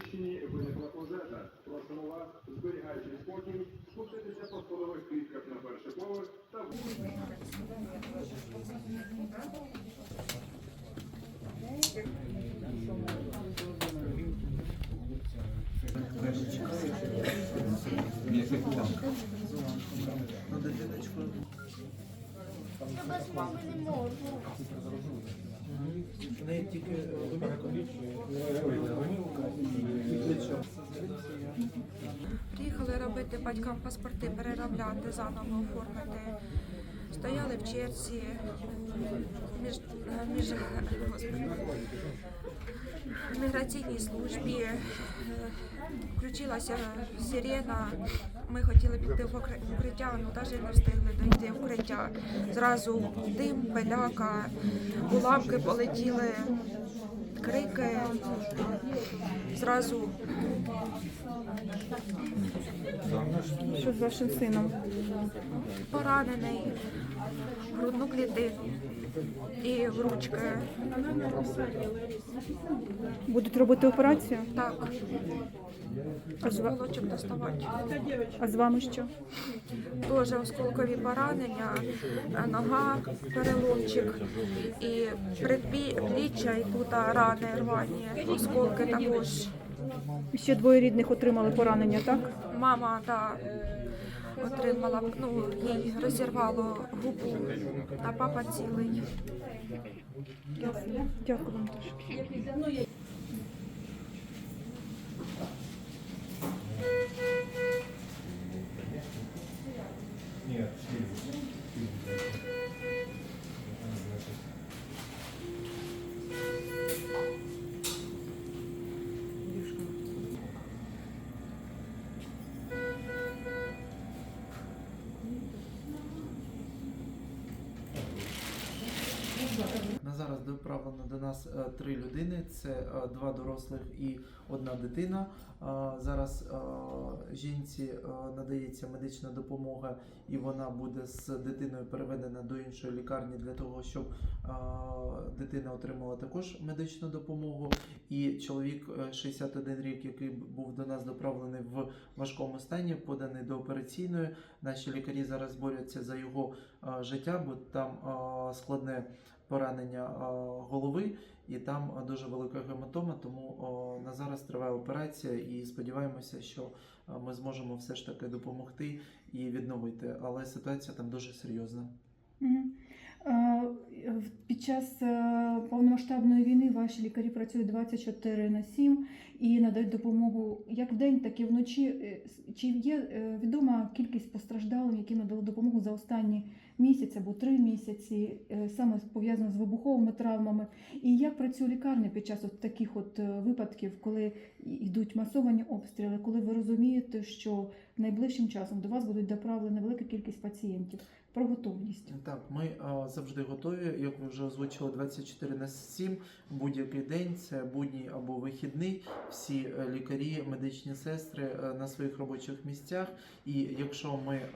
приміщенні виникла пожежа. Просимо вас, зберігаючи спокій, спуститися по сходових клітках на перший поверх та Я без мами не можу. В неї тільки Приїхали робити батькам паспорти, переробляти, заново оформити. Стояли в черзі між, між в міграційній службі. Е, Включилася сирена. Ми хотіли піти в укриття, ну навіть не встигли дойти в укриття. Зразу дим, пиляка, уламки полетіли, крики. Зразу Що з вашим сином? поранений, грудну клітину і ручки. Будуть робити операцію? Так, А з, ва- доставати. а з вами що? Теж осколкові поранення, нога, переломчик і предпліччя, і тут рани рвані, осколки також. Ще двоє рідних отримали поранення, так? Мама та отримала, ну, їй розірвало губу, а папа цілий. Дякую вам дуже. На зараз доправлено до нас е, три людини: це е, два дорослих і одна дитина. Зараз е, жінці надається медична допомога, і вона буде з дитиною переведена до іншої лікарні для того, щоб дитина отримала також медичну допомогу. І чоловік е, 61 рік, який був до нас доправлений в важкому стані, поданий до операційної. Наші лікарі зараз борються за його життя, бо там складне поранення голови, і там дуже велика гематома. Тому на зараз триває операція, і сподіваємося, що ми зможемо все ж таки допомогти і відновити. Але ситуація там дуже серйозна. Е, Під час е, повномасштабної війни ваші лікарі працюють 24 на 7 і надають допомогу як вдень, так і вночі. Е, Чи є відома кількість постраждалих, які надали допомогу за останні місяць або три місяці, саме пов'язано з вибуховими травмами? І як працює лікарня під час от таких от випадків, коли йдуть масовані обстріли, коли ви розумієте, що найближчим часом до вас будуть доправлена велика кількість пацієнтів? Про готовність. Так, ми е, завжди готові. Як ви вже озвучили, 24 на 7, будь-який день, це будній або вихідний. Всі е, лікарі, медичні сестри е, на своїх робочих місцях. І якщо ми е,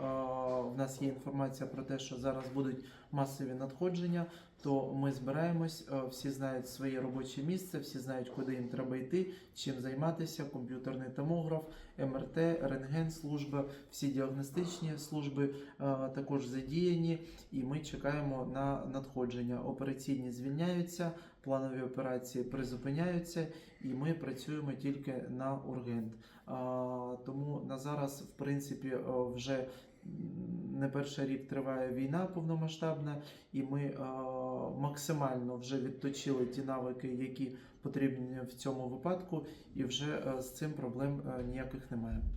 в нас є інформація про те, що зараз будуть масові надходження, то ми збираємось, е, всі знають своє робоче місце, всі знають, куди їм треба йти, чим займатися. Комп'ютерний томограф, МРТ, рентген служба, всі діагностичні служби е, також задіяні, і ми чекаємо на надходження. Операційні звільняються, планові операції призупиняються, і ми працюємо тільки на ургент. Тому на зараз, в принципі, е, вже не перший рік триває війна повномасштабна, і ми максимально вже відточили ті навики, які потрібні в цьому випадку, і вже е, з цим проблем е, ніяких немає.